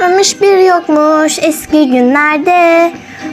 varmış bir yokmuş eski günlerde.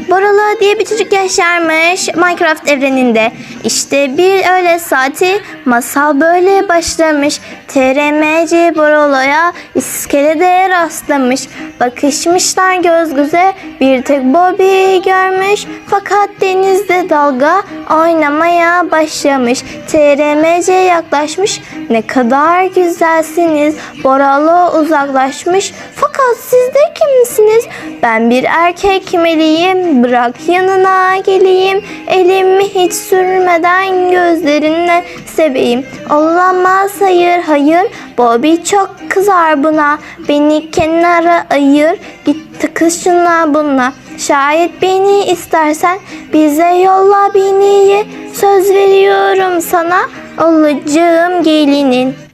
Boralı diye bir çocuk yaşarmış Minecraft evreninde. İşte bir öğle saati masal böyle başlamış. TRMC Borolo'ya iskelede rastlamış. Bakışmışlar göz göze bir tek Bobby görmüş. Fakat denizde dalga oynamaya başlamış. TRMC yaklaşmış. Ne kadar güzelsiniz. Boralo uzaklaşmış. Fakat siz de kimsiniz? Ben bir erkek meliyim. Bırak yanına geleyim. Elimi hiç sürmeden gözlerinle seveyim. Olamaz hayır hayır. Bobby çok kızar buna. Beni kenara ayır. Git tıkışına buna. Şayet beni istersen bize yolla beni. Söz veriyorum sana olacağım gelinin.